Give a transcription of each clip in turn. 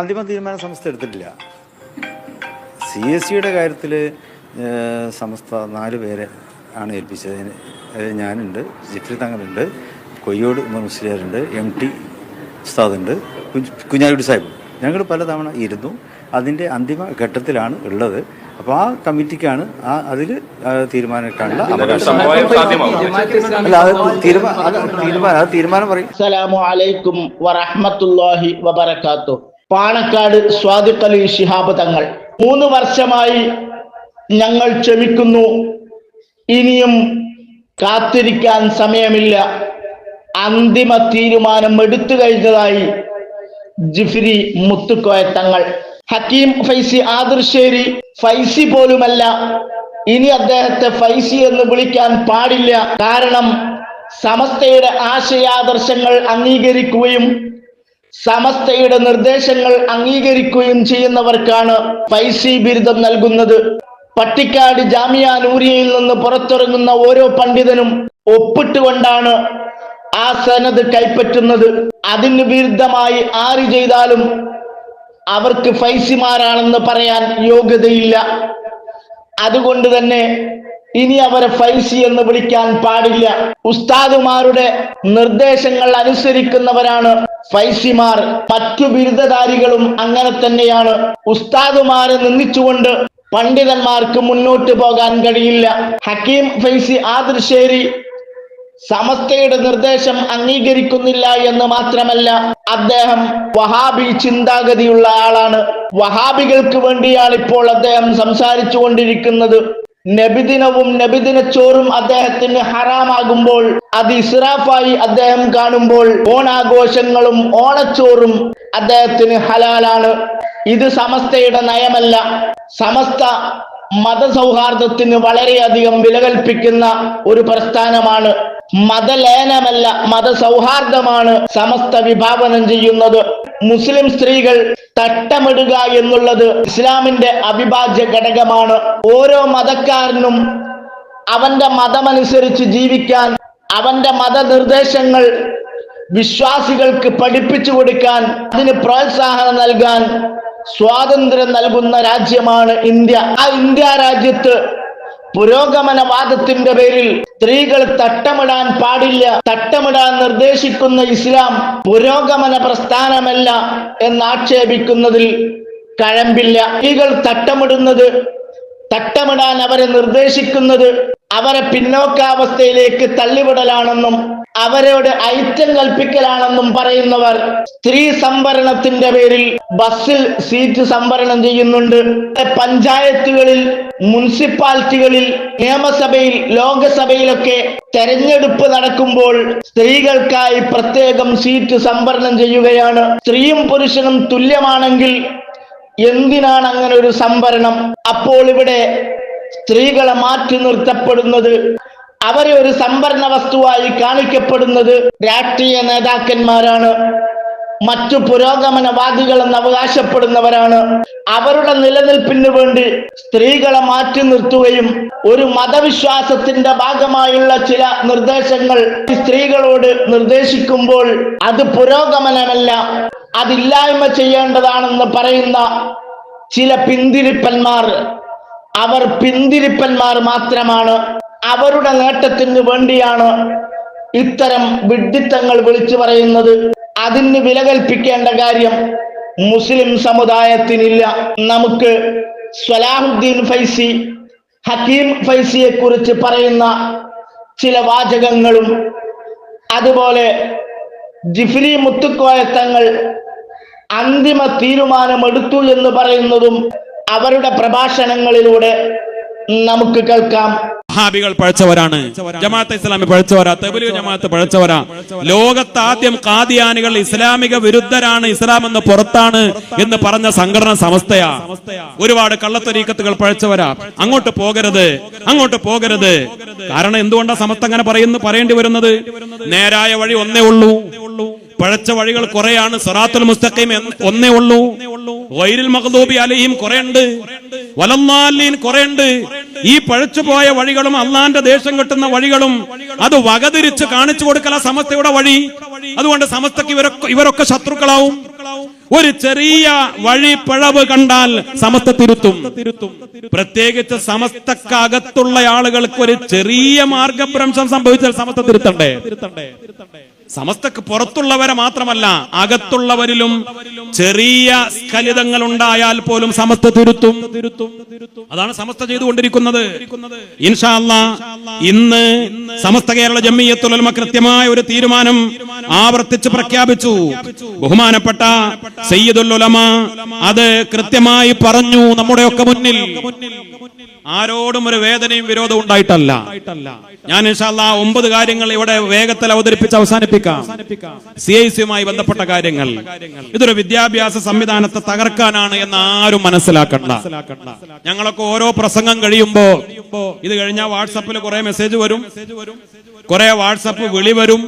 അന്തിമ തീരുമാനം സംസ്ഥ എടുത്തിട്ടില്ല. സി എസ് സിയുടെ കാര്യത്തിൽ സംസ്ഥ നാല് പേരെ ആണ് ഏൽപ്പിച്ചത്. അതിൽ ഞാനുണ്ട് ജിഫ്രി തങ്ങളുണ്ട് കൊയ്യോട് ഉമർ മുസ്ലിയാറുണ്ട് എം ടി ഉസ്താദുണ്ട് കുഞ്ഞ് കുഞ്ഞാലിക്കുട്ടി സാഹിബ്. ഞങ്ങൾ പലതവണ ഇരുന്നു. അതിന്റെ അന്തിമ ഘട്ടത്തിലാണ് ഉള്ളത്. അപ്പോൾ ആ കമ്മിറ്റിക്കാണ് ആ അതിൽ തീരുമാനമെടുക്കാനുള്ള അല്ല അത് തീരുമാനം അത് തീരുമാനം പറയും. അസ്സലാമു അലൈക്കും വറഹ്മത്തുള്ളാഹി പാണക്കാട് സ്വാദിഖ് അലി ശിഹാബ് തങ്ങൾ. മൂന്ന് വർഷമായി ഞങ്ങൾ ക്ഷമിക്കുന്നു. ഇനിയും കാത്തിരിക്കാൻ സമയമില്ല. അന്തിമ തീരുമാനം എടുത്തു കഴിഞ്ഞതായി ജിഫ്രി മുത്തുക്കോയ തങ്ങൾ. ഹക്കീം ഫൈസി ആദർശേരി ഫൈസി പോലുമല്ല. ഇനി അദ്ദേഹത്തെ ഫൈസി എന്ന് വിളിക്കാൻ പാടില്ല. കാരണം സമസ്തയുടെ ആശയാദർശങ്ങൾ അംഗീകരിക്കുകയും സമസ്തയുടെ നിർദ്ദേശങ്ങൾ അംഗീകരിക്കുകയും ചെയ്യുന്നവർക്കാണ് പൈസി ബിരുദം നൽകുന്നത്. പട്ടിക്കാട് ജാമിയ നൂരിയയിൽ നിന്ന് പുറത്തിറങ്ങുന്ന ഓരോ പണ്ഡിതനും ഒപ്പിട്ടുകൊണ്ടാണ് ആ സനത് കൈപ്പറ്റുന്നത്. അതിന് വിരുദ്ധമായി ആര് ചെയ്താലും അവർക്ക് ഫൈസിമാരാണെന്ന് പറയാൻ യോഗ്യതയില്ല. അതുകൊണ്ട് തന്നെ ഇനി അവരെ ഫൈസി എന്ന് വിളിക്കാൻ പാടില്ല. ഉസ്താദുമാരുടെ നിർദ്ദേശങ്ങൾ അനുസരിക്കുന്നവരാണ് ഫൈസിമാർ. മറ്റു ബിരുദധാരികളും അങ്ങനെ തന്നെയാണ്. ഉസ്താദുമാരെ നിന്ദിച്ചുകൊണ്ട് പണ്ഡിതന്മാർക്ക് മുന്നോട്ട് പോകാൻ കഴിയില്ല. ഹക്കീം ഫൈസി ആദർശേരി സമസ്തയുടെ നിർദ്ദേശം അംഗീകരിക്കുന്നില്ല എന്ന് മാത്രമല്ല അദ്ദേഹം വഹാബി ചിന്താഗതിയുള്ള ആളാണ്. വഹാബികൾക്ക് വേണ്ടിയാണ് ഇപ്പോൾ അദ്ദേഹം സംസാരിച്ചു കൊണ്ടിരിക്കുന്നത് നബിദിനവും നബിദിനച്ചോറും അദ്ദേഹത്തിന് ഹറാമാകുമ്പോൾ അത് ഇസ്രാഫായി അദ്ദേഹം കാണുമ്പോൾ ഓണാഘോഷങ്ങളും ഓണച്ചോറും അദ്ദേഹത്തിന് ഹലാലാണ്. ഇത് സമസ്തയുടെ നയമല്ല. സമസ്ത മതസൗഹാർദ്ദത്തിന് വളരെയധികം വില കൽപ്പിക്കുന്ന ഒരു പ്രസ്ഥാനമാണ്. മതലേനമല്ല മതസൗഹാർദ്ദമാണ് സമസ്ത വിഭാവനം ചെയ്യുന്നത്. മുസ്ലിം സ്ത്രീകൾ തട്ടമിടുക എന്നുള്ളത് ഇസ്ലാമിന്റെ അവിഭാജ്യ ഘടകമാണ്. ഓരോ മതക്കാരനും അവന്റെ മതമനുസരിച്ച് ജീവിക്കാൻ അവന്റെ മതനിർദ്ദേശങ്ങൾ വിശ്വാസികൾക്ക് പഠിപ്പിച്ചു കൊടുക്കാൻ അതിന് പ്രോത്സാഹനം നൽകാൻ സ്വാതന്ത്ര്യം നൽകുന്ന രാജ്യമാണ് ഇന്ത്യ. ആ ഇന്ത്യ രാജ്യത്ത് പുരോഗമനവാദത്തിന്റെ പേരിൽ സ്ത്രീകൾ തട്ടമിടാൻ പാടില്ല തട്ടമിടാൻ നിർദ്ദേശിക്കുന്ന ഇസ്ലാം പുരോഗമന പ്രസ്ഥാനമല്ല എന്നാക്ഷേപിക്കുന്നതിൽ കഴമ്പില്ല. സ്ത്രീകൾ തട്ടമിടുന്നത് തട്ടമിടാൻ അവരെ നിർദ്ദേശിക്കുന്നത് അവരെ പിന്നോക്കാവസ്ഥയിലേക്ക് തള്ളിവിടലാണെന്നും അവരോട് ഐറ്റം കൽപ്പിക്കലാണെന്നും പറയുന്നവർ സ്ത്രീ സംവരണത്തിന്റെ പേരിൽ ബസ്സിൽ സീറ്റ് സംവരണം ചെയ്യുന്നുണ്ട്. പഞ്ചായത്തുകളിൽ മുനിസിപ്പാലിറ്റികളിൽ നിയമസഭയിൽ ലോകസഭയിലൊക്കെ തെരഞ്ഞെടുപ്പ് നടക്കുമ്പോൾ സ്ത്രീകൾക്കായി പ്രത്യേകം സീറ്റ് സംവരണം ചെയ്യുകയാണ്. സ്ത്രീയും പുരുഷനും തുല്യമാണെങ്കിൽ എന്തിനാണ് അങ്ങനെ ഒരു സംവരണം? അപ്പോൾ ഇവിടെ സ്ത്രീകളെ മാറ്റി നിർത്തപ്പെടുന്നത് അവരെ ഒരു സംവരണ വസ്തുവായി കാണിക്കപ്പെടുന്നത് രാഷ്ട്രീയ നേതാക്കന്മാരാണ്. മറ്റു പുരോഗമനവാദികളെന്ന് അവകാശപ്പെടുന്നവരാണ്. അവരുടെ നിലനിൽപ്പിന് വേണ്ടി സ്ത്രീകളെ മാറ്റി നിർത്തുകയും ഒരു മതവിശ്വാസത്തിന്റെ ഭാഗമായുള്ള ചില നിർദ്ദേശങ്ങൾ സ്ത്രീകളോട് നിർദ്ദേശിക്കുമ്പോൾ അത് പുരോഗമനമല്ല അതില്ലായ്മ ചെയ്യേണ്ടതാണെന്ന് പറയുന്ന ചില പിന്തിരിപ്പന്മാർ. അവർ പിന്തിരിപ്പന്മാർ മാത്രമാണ്. അവരുടെ നേട്ടത്തിന് വേണ്ടിയാണ് ഇത്തരം വിഡ്ഢിത്തങ്ങൾ വിളിച്ചു പറയുന്നത്. അതിന് വില കൽപ്പിക്കേണ്ട കാര്യം മുസ്ലിം സമുദായത്തിനില്ല. നമുക്ക് സ്വലാഹുദ്ദീൻ ഫൈസി ഹക്കീം ഫൈസിയെ കുറിച്ച് പറയുന്ന ചില വാചകങ്ങളും അതുപോലെ ജിഫ്രി മുത്തുക്കോയ തങ്ങൾ അന്തിമ തീരുമാനമെടുത്തു എന്ന് പറയുന്നതും അവരുടെ പ്രഭാഷണങ്ങളിലൂടെ നമുക്ക് കേൾക്കാം. വഹാബികൾ പഴച്ചവരാണ്. ജമാഅത്ത് ഇസ്ലാമി പഴച്ചവരാ തെബുലി ജമാഅത്ത് പഴച്ചവരാ. ലോകത്ത് ആദ്യം കാദിയാനികൾ ഇസ്ലാമിക വിരുദ്ധരാണ് ഇസ്ലാം എന്ന് പുറത്താണ് എന്ന് പറഞ്ഞ സംഘടന സംസ്ഥയാ ഒരുപാട് കള്ളത്തരീക്കത്തുകൾ പഴച്ചവരാ. അങ്ങോട്ട് പോകരുത് അങ്ങോട്ട് പോകരുത്. കാരണം എന്തുകൊണ്ടാണ് സമസ്ത അങ്ങനെ പറയുന്നു പറയേണ്ടി വരുന്നത്? നേരായ വഴി ഒന്നേ ഉള്ളൂ. പഴച്ച വഴികൾ കുറെയാണ്. സറാത്തുൽ മുസ്തഖീം ഒന്നേ ഉള്ളൂ. വൈരിൽ മഹദൂബി അലഹിം കുറെയുണ്ട്. വലന്നാലീൻ കുറെയുണ്ട്. ഈ പഴച്ചുപോയ വഴികളും അള്ളാന്റെ ദേശം കിട്ടുന്ന വഴികളും അത് വകതിരിച്ച് കാണിച്ചു കൊടുക്കല സമസ്തയുടെ വഴി. അതുകൊണ്ട് സമസ്തക്ക് ഇവരൊക്കെ ഇവരൊക്കെ ശത്രുക്കളാവും. ഒരു ചെറിയ വഴി പിഴവ് കണ്ടാൽ സമസ്ത തിരുത്തും. പ്രത്യേകിച്ച് സമസ്തക്കകത്തുള്ള ആളുകൾക്ക് ഒരു ചെറിയ മാർഗഭ്രംശം സംഭവിച്ചാൽ സമസ്ത തിരുത്തണ്ടേ തിരുത്തണ്ടേ തിരുത്തണ്ടേ? സമസ്തക്ക് പുറത്തുള്ളവരെ മാത്രമല്ല അകത്തുള്ളവരിലും ചെറിയ സ്ഖലിതങ്ങൾ ഉണ്ടായാൽ പോലും സമസ്ത തിരുത്തും. അതാണ് സമസ്ത ചെയ്തുകൊണ്ടിരിക്കുന്നത്. ഇൻഷാല്ല ഇന്ന് സമസ്ത കേരള ജമ്മിയത്തുലമ കൃത്യമായ ഒരു തീരുമാനം ആവർത്തിച്ച് പ്രഖ്യാപിച്ചു. ബഹുമാനപ്പെട്ട സയ്യിദുൽ ഉലമ അത് കൃത്യമായി പറഞ്ഞു നമ്മുടെയൊക്കെ മുന്നിൽ. ആരോടും ഒരു വേദനയും വിരോധവും ഉണ്ടായിട്ടല്ല. ഞാൻ ഇൻഷാല്ല ഒമ്പത് കാര്യങ്ങൾ ഇവിടെ വേഗത്തിൽ അവതരിപ്പിച്ച് അവസാനിപ്പിക്കാം. സി ഐ സിയുമായി ബന്ധപ്പെട്ട കാര്യങ്ങൾ. ഇതൊരു വിദ്യാഭ്യാസ സംവിധാനത്തെ തകർക്കാനാണ് എന്ന് ആരും മനസ്സിലാക്കണ്ട. ഞങ്ങളൊക്കെ ഓരോ പ്രസംഗം കഴിയുമ്പോ ഇത് കഴിഞ്ഞാൽ വാട്സപ്പിൽ കുറെ മെസ്സേജ് വരും. കുറെ വാട്സപ്പ് വിളി വരും.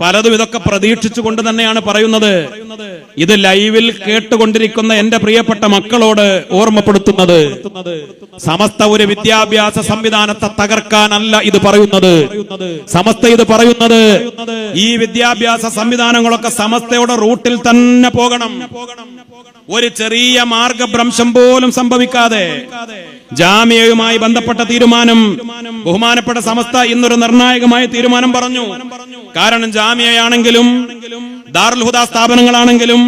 പലതും ഇതൊക്കെ പ്രതീക്ഷിച്ചുകൊണ്ട് തന്നെയാണ് പറയുന്നത്. ഇത് ലൈവിൽ കേട്ടുകൊണ്ടിരിക്കുന്ന എന്റെ പ്രിയപ്പെട്ട മക്കളോട് ഓർമ്മപ്പെടുത്തുന്നത്. സമസ്ത ഒരു വിദ്യാഭ്യാസ സംവിധാനത്തെ തകർക്കാനല്ല ഇത് പറയുന്നത്. സമസ്ത ഇത് പറയുന്നത് ഈ വിദ്യാഭ്യാസ സംവിധാനങ്ങളൊക്കെ സമസ്തയുടെ റൂട്ടിൽ തന്നെ പോകണം. ഒരു ചെറിയ മാർഗഭ്രംശം പോലും സംഭവിക്കാതെ ജാമ്യയുമായി ബന്ധപ്പെട്ട തീരുമാനം ബഹുമാനപ്പെട്ട സമസ്ത ഇന്നൊരു നിർണായകമായ തീരുമാനം പറഞ്ഞു. കാരണം ജാമ്യയാണെങ്കിലും ദാറുൽ ഹുദ സ്ഥാപനങ്ങളാണെങ്കിലും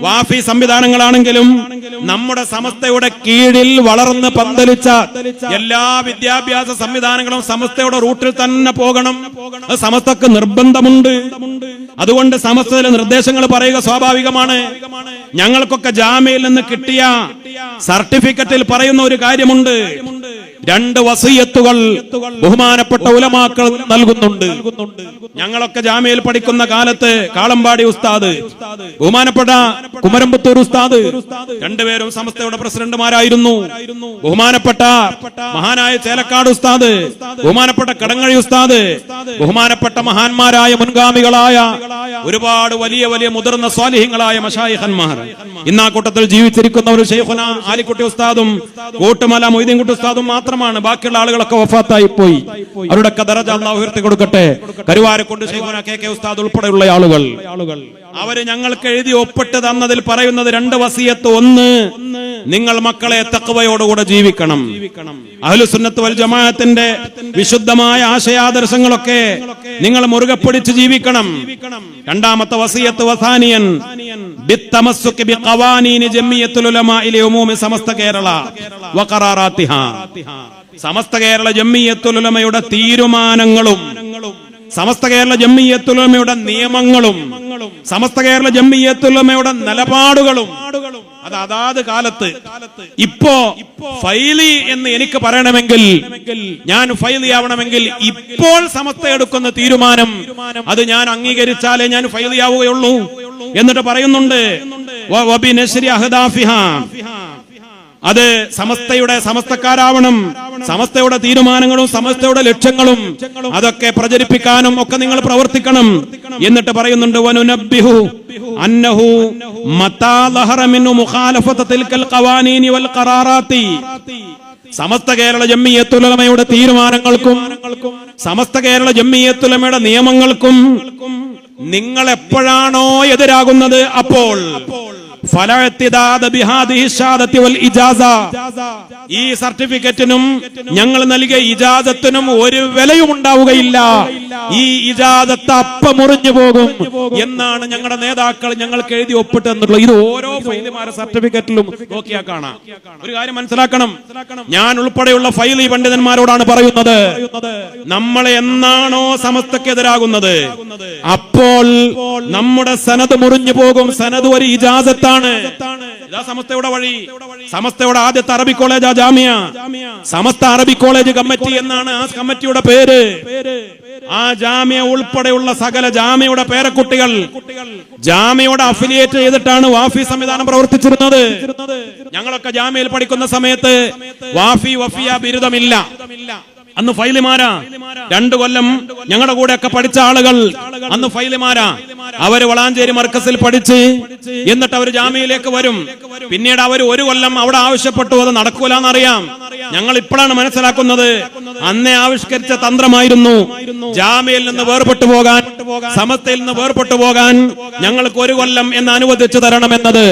വാഫി സംവിധാനങ്ങളാണെങ്കിലും നമ്മുടെ സമസ്തയുടെ കീഴിൽ വളർന്ന് പന്തലിച്ച എല്ലാ വിദ്യാഭ്യാസ സംവിധാനങ്ങളും സമസ്തയുടെ റൂട്ടിൽ തന്നെ പോകണം. സമസ്തക്ക് നിർബന്ധമുണ്ട്. അതുകൊണ്ട് സമസ്തയിലെ നിർദ്ദേശങ്ങൾ പറയുക സ്വാഭാവികമാണ്. ഞങ്ങൾക്കൊക്കെ ജാമ്യയിൽ നിന്ന് കിട്ടിയ സർട്ടിഫിക്കറ്റിൽ പറയുന്ന ഒരു കാര്യമുണ്ട്. രണ്ട് വസീയത്തുകൾ ബഹുമാനപ്പെട്ട ഉലമാക്കൾ നൽകുന്നുണ്ട്. ഞങ്ങളൊക്കെ ജാമ്യയിൽ പഠിക്കുന്ന കാലത്ത് കാളമ്പാടി ഉസ്താദ് ബഹുമാനപ്പെട്ട കുമരമ്പത്തൂർ ഉസ്താദ് രണ്ടുപേരും സമസ്തയുടെ പ്രസിഡന്റുമാരായിരുന്നു. ബഹുമാനപ്പെട്ട മഹാനായ ചേലക്കാട് ഉസ്താദ് ബഹുമാനപ്പെട്ട കടങ്ങഴി ഉസ്താദ് ബഹുമാനപ്പെട്ട മഹാന്മാരായ മുൻഗാമികളായ ഒരുപാട് വലിയ വലിയ മുതിർന്ന സ്വാലിഹ്യങ്ങളായ മഷായിഹന്മാർ ഇന്നാ കൂട്ടത്തിൽ ജീവിച്ചിരിക്കുന്ന ഒരു ഷെയ്ഖുന ആലിക്കുട്ടി ഉസ്താദും കൂട്ടുമല മൊയ്തീൻകുട്ടി ഉസ്താദും മാത്രമാണ് ബാക്കിയുള്ള ആളുകളൊക്കെ വഫാത്തായി പോയി. അവരുടെ ദറജ അള്ളാഹു ഉയർത്തി കൊടുക്കട്ടെ. കരുവാരെ കൊണ്ട് കെ കെ ഉസ്താദ് ഉൾപ്പെടെയുള്ള ആളുകൾ. അവർ ഞങ്ങൾക്ക് എഴുതി ഒപ്പിട്ട് തന്നതിൽ പറയുന്നത് രണ്ട് വസീയത്ത് ഒന്ന്. നിങ്ങൾ മക്കളെ തക്കവയോടുകൂടെ ജീവിക്കണം. അഹ്ലുസുന്നത്ത് വൽ ജമാഅത്തിന്റെ വിശുദ്ധമായ ആശയാദർശങ്ങളൊക്കെ നിങ്ങൾ മുറുകെ പിടിച്ച് ജീവിക്കണം. രണ്ടാമത്തെ വസീയത്ത് വസാനിയൻ. സമസ്ത കേരള സമസ്ത കേരള ജമ്മിയത്തുലമയുടെ തീരുമാനങ്ങളും സമസ്ത കേരള ജമ്മിയത്തുലമയുടെ നിയമങ്ങളും സമസ്ത കേരള ജമ്മിയത്തുലമയുടെ നിലപാടുകളും അത് അതാത് കാലത്ത് ഇപ്പോ ഫൈലി എന്ന് എനിക്ക് പറയണമെങ്കിൽ ഞാൻ ഫൈലി ആവണമെങ്കിൽ ഇപ്പോൾ സമസ്ത എടുക്കുന്ന തീരുമാനം അത് ഞാൻ അംഗീകരിച്ചാലേ ഞാൻ ഫൈലി ആവുകയുള്ളൂ എന്നിട്ട് പറയുന്നുണ്ട്. അത് സമസ്തയുടെ സമസ്തക്കാരാവണം സമസ്തയുടെ തീരുമാനങ്ങളും സമസ്തയുടെ ലക്ഷ്യങ്ങളും അതൊക്കെ പ്രചരിപ്പിക്കാനും ഒക്കെ നിങ്ങൾ പ്രവർത്തിക്കണം എന്നിട്ട് പറയുന്നുണ്ട് വനുനബ്ബിഹു അന്നഹു മതാ ലഹറ മുഖാലഫത ഖവാനീനി വൽ സമസ്ത കേരള ജമ്മിയത്തുലമയുടെ തീരുമാനങ്ങൾക്കും സമസ്ത കേരള ജമ്മിയത്തുലമയുടെ നിയമങ്ങൾക്കും നിങ്ങൾ എപ്പോഴാണോ എതിരാകുന്നത് അപ്പോൾ ഈ സർട്ടിഫിക്കറ്റിനും ഞങ്ങൾ നൽകിയ ഇജാസത്തിനും ഒരു വിലയും ഉണ്ടാവുകയില്ല. ഈ ഇജാസത്ത് അപ്പ മുറിഞ്ഞു പോകും എന്നാണ് ഞങ്ങളുടെ നേതാക്കൾ ഞങ്ങൾക്ക് എഴുതി ഒപ്പിട്ട് തന്നിട്ടുള്ളത്. ഇത് ഓരോ ഫൈലിമാരെ സർട്ടിഫിക്കറ്റിലും നോക്കിയാൽ കാണാം. ഒരു കാര്യം മനസ്സിലാക്കണം. ഞാൻ ഉൾപ്പെടെയുള്ള ഫൈലി പണ്ഡിതന്മാരോടാണ് പറയുന്നത്. നമ്മൾ എന്നാണോ സമസ്തക്കെതിരാകുന്നത്? അപ്പോൾ നമ്മുടെ സനത് മുറിഞ്ഞു പോകും. സനത് ഒരു ഇജാസത്താണ്. ഇതാ സമസ്തയുടെ വഴി. സമസ്തയുടെ ആദ്യത്തെ അറബി കോളേജ് ആ ജാമ്യ. സമസ്ത അറബി കോളേജ് കമ്മിറ്റി എന്നാണ് ആ കമ്മിറ്റിയുടെ പേര്. ആ ജാമ്യ ഉൾപ്പെടെയുള്ള സകല ജാമ്യയുടെ പേരക്കുട്ടികൾ. ജാമ്യയോട് അഫിലിയേറ്റ് ചെയ്തിട്ടാണ് വാഫി സംവിധാനം പ്രവർത്തിച്ചിരുന്നത്. ഞങ്ങളൊക്കെ ജാമ്യയിൽ പഠിക്കുന്ന സമയത്ത് വാഫി വഫിയ ബിരുദമില്ല. അന്ന് ഫൈലിമാരാ. രണ്ടു കൊല്ലം ഞങ്ങളുടെ കൂടെ ഒക്കെ പഠിച്ച ആളുകൾ അന്ന് ഫൈലിമാരാ. അവർ വളാഞ്ചേരി മർക്കസിൽ പഠിച്ച് എന്നിട്ട് അവർ ജാമ്യയിലേക്ക് വരും. പിന്നീട് അവർ ഒരു കൊല്ലം അവിടെ ആവശ്യപ്പെട്ടു അത് നടക്കൂലെന്നറിയാം. ഞങ്ങൾ ഇപ്പോഴാണ് മനസ്സിലാക്കുന്നത്. അന്നേ ആവിഷ്കരിച്ച തന്ത്രമായിരുന്നു ജാമ്യയിൽ നിന്ന് വേർപെട്ടു പോകാൻ സമസ്തയിൽ നിന്ന് വേർപെട്ടു പോകാൻ ഞങ്ങൾക്ക് ഒരു കൊല്ലം എന്ന് അനുവദിച്ചു തരണമെന്നത്.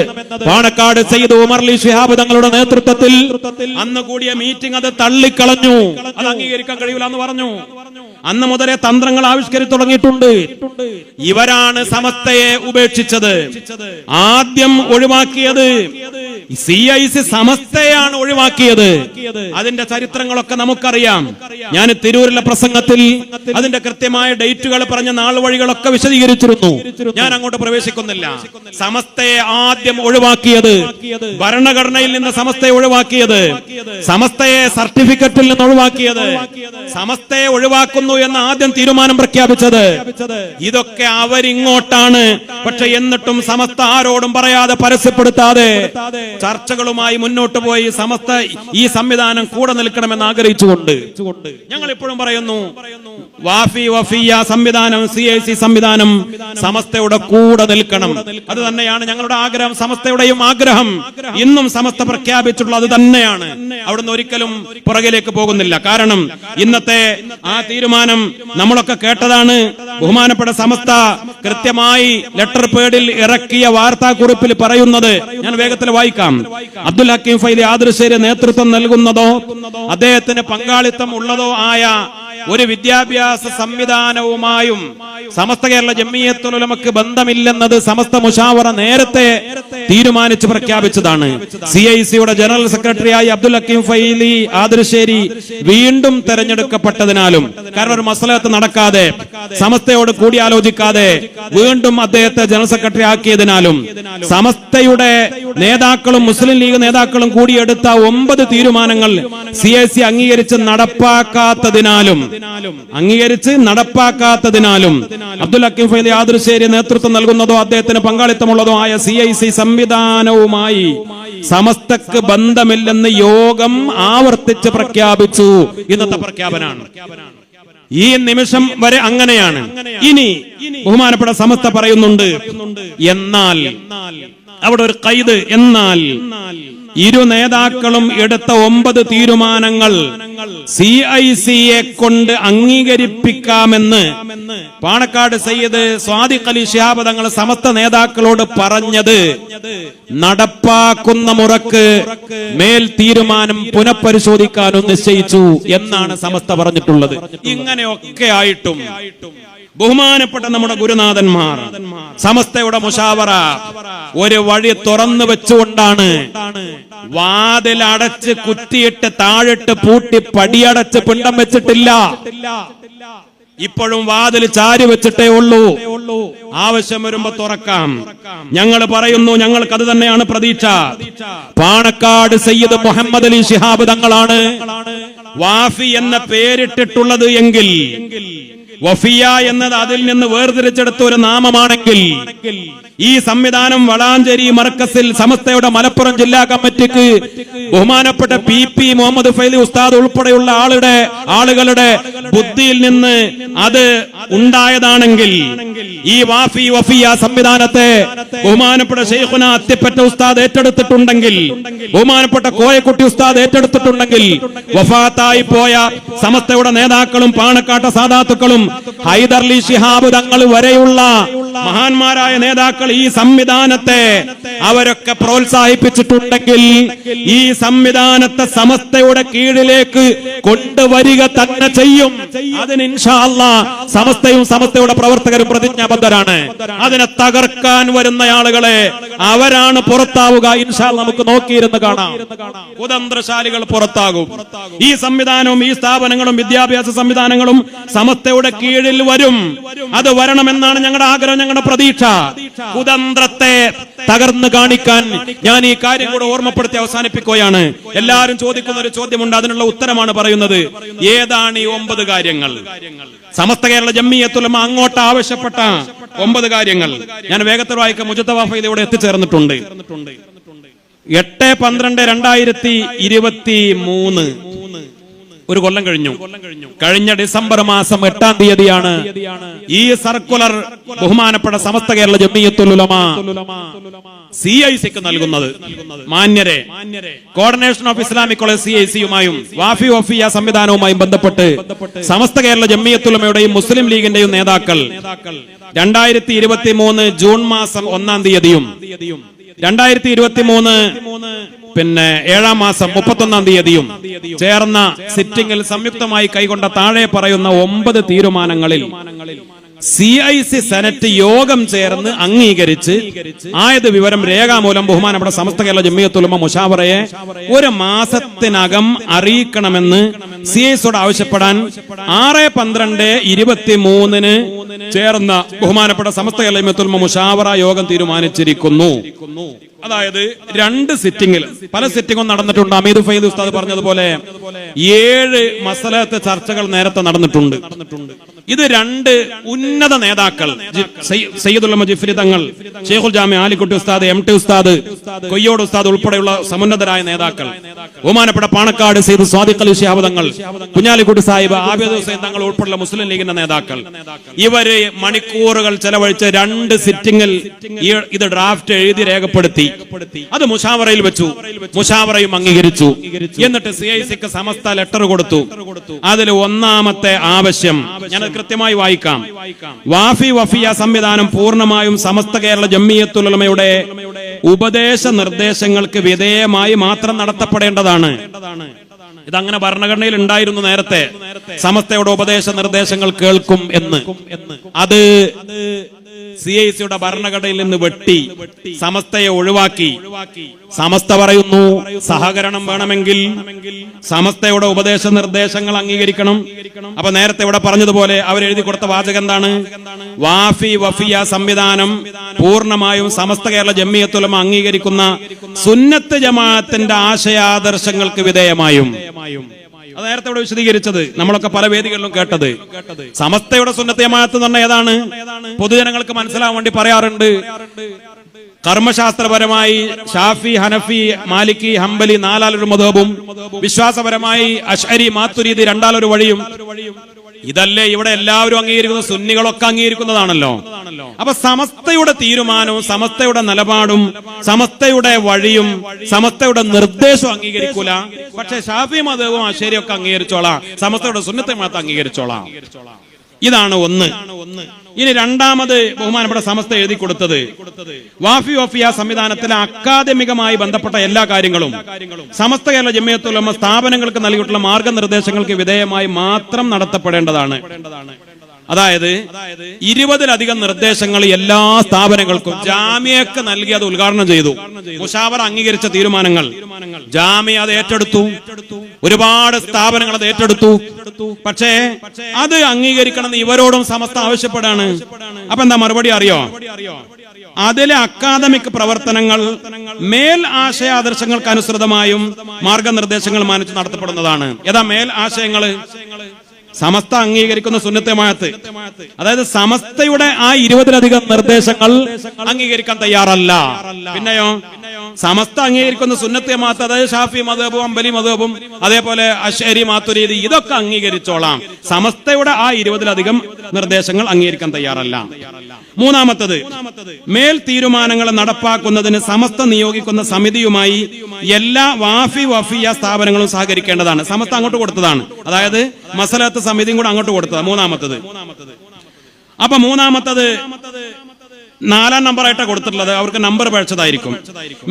പാണക്കാട് സയ്യിദ് ഉമർലി ഷിഹാബ് തങ്ങളുടെ നേതൃത്വത്തിൽ അന്ന് കൂടിയ മീറ്റിംഗ് അത് തള്ളിക്കളഞ്ഞു. അത് അംഗീകരിക്കാൻ കഴിയില്ല എന്ന് പറഞ്ഞു. അന്ന് മുതലേ തന്ത്രങ്ങൾ ആവിഷ്കരിച്ചു തുടങ്ങിയിട്ടുണ്ട്. ഇവരാണ് സമസ്തയെ ഉപേക്ഷിച്ചത്. ആദ്യം ഒഴിവാക്കിയത് സി ഐ സി സമസ്തയാണ് ഒഴിവാക്കിയത്. അതിന്റെ ചരിത്രങ്ങളൊക്കെ നമുക്കറിയാം. ഞാൻ തിരൂരിലെ പ്രസംഗത്തിൽ അതിന്റെ കൃത്യമായ ഡേറ്റുകൾ പറഞ്ഞ നാൾ വഴികളൊക്കെ വിശദീകരിച്ചിരുന്നു. ഞാൻ അങ്ങോട്ട് പ്രവേശിക്കുന്നില്ല. സമസ്തയെ ആദ്യം ഒഴിവാക്കിയത് ഭരണഘടനയിൽ നിന്ന് സമസ്തയെ ഒഴിവാക്കിയത്. സമസ്തയെ സർട്ടിഫിക്കറ്റിൽ നിന്ന് ഒഴിവാക്കിയത്. സമസ്തയെ ഒഴിവാക്കുന്നു എന്ന് ആദ്യം തീരുമാനം പ്രഖ്യാപിച്ചത്. ഇതൊക്കെ അവരിങ്ങോട്ടാണ്. പക്ഷെ എന്നിട്ടും സമസ്ത ആരോടും പറയാതെ പരസ്യപ്പെടുത്താതെ ചർച്ചകളുമായി മുന്നോട്ട് പോയി സമസ്ത ഈ സംവിധാനം കൂടെ നിൽക്കണമെന്ന് ആഗ്രഹിച്ചുകൊണ്ട്. ഞങ്ങൾ ഇപ്പോഴും പറയുന്നു വാഫി വഫിയ സംവിധാനം സി ഐ സി സംവിധാനം സമസ്തയുടെ കൂടെ നിൽക്കണം. അത് തന്നെയാണ് ഞങ്ങളുടെ ആഗ്രഹം സമസ്തയുടെയും ആഗ്രഹം. ഇന്നും സമസ്ത പ്രഖ്യാപിച്ചിട്ടുള്ളത് തന്നെയാണ്. അവിടുന്ന് ഒരിക്കലും പുറകിലേക്ക് പോകുന്നില്ല. കാരണം ഇന്നത്തെ ആ തീരുമാനം നമ്മളൊക്കെ കേട്ടതാണ്. ബഹുമാനപ്പെട്ട സമസ്ത കൃത്യമായി ലെറ്റർ പേഡിൽ ഇറക്കിയ വാർത്താക്കുറിപ്പിൽ പറയുന്നത് ഞാൻ വേഗത്തിൽ വായിക്കാം. അബ്ദുൽ ഹക്കീം ഫൈലി ആദർശേരി നേതൃത്വം നൽകുന്നതോ അദ്ദേഹത്തിന് പങ്കാളിത്തം ഉള്ളതോ ആയ ഒരു വിദ്യാഭ്യാസ സംവിധാനവുമായും സമസ്ത കേരള ജമ്മിയത്തുലമക്ക് ബന്ധമില്ലെന്നത് സമസ്ത മുഷാവറ നേരത്തെ തീരുമാനിച്ച് പ്രഖ്യാപിച്ചതാണ്. സി ഐ സിയുടെ ജനറൽ സെക്രട്ടറിയായി അബ്ദുൽ ഹക്കീം ഫൈലി ആദർശേരി വീണ്ടും തെരഞ്ഞെടുക്കപ്പെട്ടതിനാലും കാരണം ഒരു മസലത്ത് നടക്കാതെ സമസ്തയോട് കൂടിയാലോചിക്കാതെ വീണ്ടും അദ്ദേഹത്തെ ജനറൽ സെക്രട്ടറി ആക്കിയതിനാലും സമസ്തയുടെ നേതാക്കളും മുസ്ലിം ലീഗ് നേതാക്കളും കൂടിയെടുത്ത ഒമ്പത് തീരുമാനങ്ങൾ സി ഐ സി അംഗീകരിച്ച് നടപ്പാക്കാത്തതിനാലും അംഗീകരിച്ച് നടപ്പാക്കാത്തതിനാലും അബ്ദുൽ ഹക്കീം ഫൈലി ആദർശേരി നേതൃത്വം നൽകുന്നതോ അദ്ദേഹത്തിന് പങ്കാളിത്തമുള്ളതോ ആയ സി ഐ സി സംവിധാനവുമായി സമസ്തക്ക് ബന്ധമില്ലെന്ന് യോഗം ആവർത്തിച്ച് പ്രഖ്യാപിച്ചു. ഇന്നത്തെ പ്രഖ്യാപനാണ് ഈ നിമിഷം വരെ അങ്ങനെയാണ്. ഇനി ബഹുമാനപ്പെട്ട സമസ്ത പറയുന്നുണ്ട് എന്നാൽ അവിടെ ഒരു കൈത് എന്നാൽ ഇരു നേതാക്കളും എടുത്ത ഒമ്പത് തീരുമാനങ്ങൾ സി ഐ സിയെ കൊണ്ട് അംഗീകരിപ്പിക്കാമെന്ന് പാണക്കാട് സയ്യിദ് സ്വാദിഖ് അലി തങ്ങൾ സമസ്ത നേതാക്കളോട് പറഞ്ഞത് നടപ്പാക്കുന്ന മുറക്ക് മേൽ തീരുമാനം പുനഃപരിശോധിക്കാനും നിശ്ചയിച്ചു എന്നാണ് സമസ്ത പറഞ്ഞിട്ടുള്ളത്. ഇങ്ങനെയൊക്കെ ആയിട്ടും ബഹുമാനപ്പെട്ട നമ്മുടെ ഗുരുനാഥന്മാർ സമസ്തയുടെ മുഷാവറ ഒരു വഴി തുറന്നു വെച്ചുകൊണ്ടാണ് വാതിൽ അടച്ച് കുറ്റിയിട്ട് താഴിട്ട് പൂട്ടി പടിയടച്ച് പിണ്ടം വെച്ചിട്ടില്ല. ഇപ്പോഴും വാതിൽ ചാരി വെച്ചിട്ടേ ഉള്ളൂ. ആവശ്യം വരുമ്പോ തുറക്കാം. ഞങ്ങൾ പറയുന്നു ഞങ്ങൾക്ക് അത് തന്നെയാണ് പ്രതീക്ഷ. പാണക്കാട് സയ്യിദ് മുഹമ്മദ് അലി ഷിഹാബ് തങ്ങളാണ്. വാഫി എന്ന പേരിട്ടിട്ടുള്ളത് എങ്കിൽ വഫിയ എന്നത് അതിൽ നിന്ന് വേർതിരിച്ചെടുത്ത ഒരു നാമമാണെങ്കിൽ ഈ സംവിധാനം വളാഞ്ചേരി മർക്കസിൽ സമസ്തയുടെ മലപ്പുറം ജില്ലാ കമ്മിറ്റിക്ക് ബഹുമാനപ്പെട്ട പി പി മുഹമ്മദ് ഫൈലി ഉസ്താദ് ഉൾപ്പെടെയുള്ള ആളുടെ ആളുകളുടെ ബുദ്ധിയിൽ നിന്ന് അത് ഉണ്ടായതാണെങ്കിൽ ഈ വാഫി വഫിയ സംവിധാനത്തെ ബഹുമാനപ്പെട്ട ഷെയ്ഖുന അത്തിപ്പറ്റ ഉസ്താദ് ഏറ്റെടുത്തിട്ടുണ്ടെങ്കിൽ ബഹുമാനപ്പെട്ട കോയക്കുട്ടി ഉസ്താദ് ഏറ്റെടുത്തിട്ടുണ്ടെങ്കിൽ വഫാത്തായി പോയ സമസ്തയുടെ നേതാക്കളും പാണക്കാട്ട സാദാത്തുക്കളും ഹൈദർലി ശിഹാബ് തങ്ങൾ വരെയുള്ള മഹാന്മാരായ നേതാക്കൾ ഈ സംവിധാനത്തെ അവരൊക്കെ പ്രോത്സാഹിപ്പിച്ചിട്ടുണ്ടെങ്കിൽ ഈ സംവിധാനത്തെ സമസ്തയുടെ കീഴിലേക്ക് കൊണ്ടുവരിക തന്നെ ചെയ്യും. അതിന് ഇൻഷാല്ല സമസ്തയും സമസ്തയുടെ പ്രവർത്തകരും പ്രതിജ്ഞാബദ്ധരാണ്. അതിനെ തകർക്കാൻ വരുന്ന ആളുകളെ അവരാണ് പുറത്താവുക. ഇൻഷാ അല്ലാ നമുക്ക് നോക്കിയിരുന്ന് കാണാം. കുതന്ത്രശാലികൾ പുറത്താകും. ഈ സംവിധാനവും ഈ സ്ഥാപനങ്ങളും വിദ്യാഭ്യാസ സംവിധാനങ്ങളും സമസ്തയുടെ കീഴിൽ വരും. അത് വരണമെന്നാണ് ഞങ്ങളുടെ ആഗ്രഹം ഞങ്ങളുടെ പ്രതീക്ഷ. കുതന്ത്രത്തെ തകർന്ന് കാണിക്കാൻ ഞാൻ ഈ കാര്യം കൂടെ ഓർമ്മപ്പെടുത്തി അവസാനിപ്പിക്കുകയാണ്. എല്ലാവരും ചോദിക്കുന്ന ഒരു ചോദ്യമുണ്ട് അതിനുള്ള ഉത്തരമാണ് പറയുന്നത്. ഏതാണ് ഈ ഒമ്പത് കാര്യങ്ങൾ? സമസ്ത കേരള ജമ്മിയത്തുലമ അങ്ങോട്ട് ആവശ്യപ്പെട്ട ഒമ്പത് കാര്യങ്ങൾ. ഞാൻ വേഗത്തിൽ വായിക്ക. മുജത്തവാഫ ഇതിവിടെ എത്തിച്ചേർന്നിട്ടുണ്ട്. എട്ട് പന്ത്രണ്ട് രണ്ടായിരത്തി ഇരുപത്തി മൂന്ന്. ഒരു കൊല്ലം കഴിഞ്ഞു. കഴിഞ്ഞ. ഡിസംബർ മാസം എട്ടാം തീയതിയാണ് ഈ സർക്കുലർ ബഹുമാനപ്പെട്ട സമസ്ത കേരള ജമിയത്തുലുലമ സി ഐ സിക്ക് നൽകുന്നത്. മാന്യരെ coordination of Islamic college C I സിയുമായും Wafi Wafiyya സംവിധാനവുമായും ബന്ധപ്പെട്ട് സമസ്ത കേരള ജമിയത്തുലമയുടെയും മുസ്ലിം ലീഗിന്റെയും നേതാക്കൾ രണ്ടായിരത്തി ഇരുപത്തി മൂന്ന് ജൂൺ മാസം ഒന്നാം തീയതിയും രണ്ടായിരത്തി ഇരുപത്തി മൂന്ന് പിന്നെ ഏഴാം മാസം മുപ്പത്തൊന്നാം തീയതിയും ചേർന്ന സിറ്റിംഗിൽ സംയുക്തമായി കൈകൊണ്ട താഴെ പറയുന്ന ഒമ്പത് തീരുമാനങ്ങളിൽ സി ഐ സി സെനറ്റ് യോഗം ചേർന്ന് അംഗീകരിച്ച് ആയത് വിവരം രേഖാമൂലം ബഹുമാനപ്പെട്ട സമസ്ത കേരള ജമ്മിയത്തുലമ മുഷാവറയെ ഒരു മാസത്തിനകം അറിയിക്കണമെന്ന് സി ഐ സിയോട് ആവശ്യപ്പെടാൻ ആറ് പന്ത്രണ്ട് ഇരുപത്തി മൂന്നിന് ചേർന്ന ബഹുമാനപ്പെട്ട സമസ്ത കേരള ജമ്മിയത്തുലമ മുഷാവറ യോഗം തീരുമാനിച്ചിരിക്കുന്നു. അതായത് രണ്ട് സിറ്റിംഗിൽ പല സിറ്റിംഗും നടന്നിട്ടുണ്ട്. അമീദ് ഫൈദ് ഉസ്താദ് പറഞ്ഞതുപോലെ ഏഴ് മസലത്തെ ചർച്ചകൾ നേരത്തെ നടന്നിട്ടുണ്ട്. ഇത് രണ്ട് ഉന്നത നേതാക്കൾ സയ്യിദുൽ ജിഫ്രി തങ്ങൾ ഷെയ്ഖുൽ ജാമി ആലിക്കുട്ടി ഉസ്താദ് എം ടി ഉസ്താദ് കൊയ്യോട് ഉസ്താദ് ഉൾപ്പെടെയുള്ള സമുന്നതരായ നേതാക്കൾ ബഹുമാനപ്പെട്ട പാണക്കാട് സെയ്ദ് സ്വാദിഖ് അലി ഷിഹാബ് തങ്ങൾ കുഞ്ഞാലിക്കുട്ടി സാഹിബ് ആബിദ് ഹുസൈൻ തങ്ങൾ ഉൾപ്പെടെയുള്ള മുസ്ലിം ലീഗിന്റെ നേതാക്കൾ. ഇവർ മണിക്കൂറുകൾ ചെലവഴിച്ച് രണ്ട് സിറ്റിംഗിൽ ഇത് ഡ്രാഫ്റ്റ് എഴുതി രേഖപ്പെടുത്തി. അത് മുഷാവറയിൽ വെച്ചു. മുഷാവറയും അംഗീകരിച്ചു. എന്നിട്ട് സി ഐ സിക്ക് സമസ്ത ലെറ്റർ കൊടുത്തു. അതിൽ ഒന്നാമത്തെ ആവശ്യം. ഞാൻ കൃത്യമായി വായിക്കാം. വാഫി വഫിയ സംവിധാനം പൂർണമായും സമസ്ത കേരള ജമ്മിയത്തുലമയുടെ ഉപദേശ നിർദ്ദേശങ്ങൾക്ക് വിധേയമായി മാത്രം നടത്തപ്പെടേണ്ടതാണ്. ഇതങ്ങനെ ഭരണഘടനയിൽ ഉണ്ടായിരുന്നു നേരത്തെ. സമസ്തയുടെ ഉപദേശ നിർദ്ദേശങ്ങൾ കേൾക്കും എന്ന്. അത് സി ഐ സിയുടെ ഭരണഘടനയിൽ നിന്ന് വെട്ടി സമസ്തയെ ഒഴിവാക്കി. സമസ്ത പറയുന്നു സഹകരണം വേണമെങ്കിൽ സമസ്തയുടെ ഉപദേശ നിർദ്ദേശങ്ങൾ അംഗീകരിക്കണം. അപ്പൊ നേരത്തെ ഇവിടെ പറഞ്ഞതുപോലെ അവർ എഴുതി കൊടുത്ത വാചകം എന്താണ്? വാഫി വഫിയ സംവിധാനം പൂർണമായും സമസ്ത കേരള ജമ്മിയത്തുലമ അംഗീകരിക്കുന്ന സുന്നത്ത് ജമാഅത്തിന്റെ ആശയാദർശങ്ങൾക്ക് വിധേയമായും. അത് നേരത്തെ ഇവിടെ വിശദീകരിച്ചത് നമ്മളൊക്കെ പല വേദികളിലും കേട്ടത്. സമസ്തയുടെ സുന്നത്തെ തന്നെ ഏതാണ്? പൊതുജനങ്ങൾക്ക് മനസ്സിലാവാൻ വേണ്ടി പറയാറുണ്ട്. കർമ്മശാസ്ത്രപരമായി ഷാഫി ഹനഫി മാലിക്കി ഹംബലി നാലാലൊരു മതവും വിശ്വാസപരമായി അഷ്അരി മാത്തുരീതി രണ്ടാലൊരു വഴിയും ഇതല്ലേ ഇവിടെ എല്ലാവരും അംഗീകരിക്കുന്ന സുന്നികളൊക്കെ അംഗീകരിക്കുന്നതാണല്ലോ. അപ്പൊ സമസ്തയുടെ തീരുമാനവും സമസ്തയുടെ നിലപാടും സമസ്തയുടെ വഴിയും സമസ്തയുടെ നിർദ്ദേശവും അംഗീകരിക്കൂല. പക്ഷെ ഷാഫി മതവും ആശേരിയൊക്കെ അംഗീകരിച്ചോളാം. സമസ്തയുടെ സുന്നത്തെ മാത്രം അംഗീകരിച്ചോളാം. ഇതാണ് ഒന്ന്. ഇനി രണ്ടാമത് ബഹുമാനപ്പെട്ട സമസ്ത എഴുതി കൊടുത്തത്. വാഫി ഓഫിയ സംവിധാനത്തിലെ അക്കാദമികമായി ബന്ധപ്പെട്ട എല്ലാ കാര്യങ്ങളും സമസ്ത കേരള ജമ്മിയത്തുലമ സ്ഥാപനങ്ങൾക്ക് നൽകിയിട്ടുള്ള മാർഗനിർദ്ദേശങ്ങൾക്ക് വിധേയമായി മാത്രം നടത്തപ്പെടേണ്ടതാണ്. അതായത് ഇരുപതിലധികം നിർദ്ദേശങ്ങൾ എല്ലാ സ്ഥാപനങ്ങൾക്കും ജാമ്യക്ക് നൽകി അത് ഉദ്ഘാടനം ചെയ്തു. മുഷാവർ അംഗീകരിച്ച തീരുമാനങ്ങൾ ജാമ്യ അത് ഏറ്റെടുത്തു. ഒരുപാട് സ്ഥാപനങ്ങൾ അത് ഏറ്റെടുത്തു. പക്ഷേ അത് അംഗീകരിക്കണമെന്ന് ഇവരോടും സമസ്ത ആവശ്യപ്പെടാണ്. അപ്പൊ എന്താ മറുപടി അറിയോ? അതിലെ അക്കാദമിക് പ്രവർത്തനങ്ങൾ മേൽ ആശയ ആദർശങ്ങൾക്ക് അനുസൃതമായും മാർഗനിർദ്ദേശങ്ങൾ മാനിച്ച് നടത്തപ്പെടുന്നതാണ്. ഏതാ മേൽ ആശയങ്ങൾ? സമസ്ത അംഗീകരിക്കുന്ന സുന്നത്തമായത്ത് അതായത് സമസ്തയുടെ ആ ഇരുപതിലധികം നിർദ്ദേശങ്ങൾ അംഗീകരിക്കാൻ തയ്യാറല്ല. പിന്നെയോ? സമസ്ത അംഗീകരിക്കുന്ന സുന്നത്തമാത്ത് അതായത് ഷാഫി മതബും അമ്പലി മതബും അതേപോലെ അശ്ശേരി മാത്തുരീതി ഇതൊക്കെ അംഗീകരിച്ചോളാം. സമസ്തയുടെ ആ ഇരുപതിലധികം നിർദ്ദേശങ്ങൾ അംഗീകരിക്കാൻ തയ്യാറല്ല. മൂന്നാമത്തത് മേൽ തീരുമാനങ്ങൾ നടപ്പാക്കുന്നതിന് സമസ്ത നിയോഗിക്കുന്ന സമിതിയുമായി എല്ലാ വാഫി വഫിയ സ്ഥാപനങ്ങളും സഹകരിക്കേണ്ടതാണ്. സമസ്ത അങ്ങോട്ട് കൊടുത്തതാണ്. അതായത് മസലത്ത് സമിതിയും കൂടെ അങ്ങോട്ട് കൊടുത്തത് മൂന്നാമത്തത്. അപ്പൊ മൂന്നാമത്തത് നാലാം നമ്പർ നമ്പറായിട്ടാണ് കൊടുത്തിട്ടുള്ളത്. അവർക്ക് നമ്പർ പഴച്ചതായിരിക്കും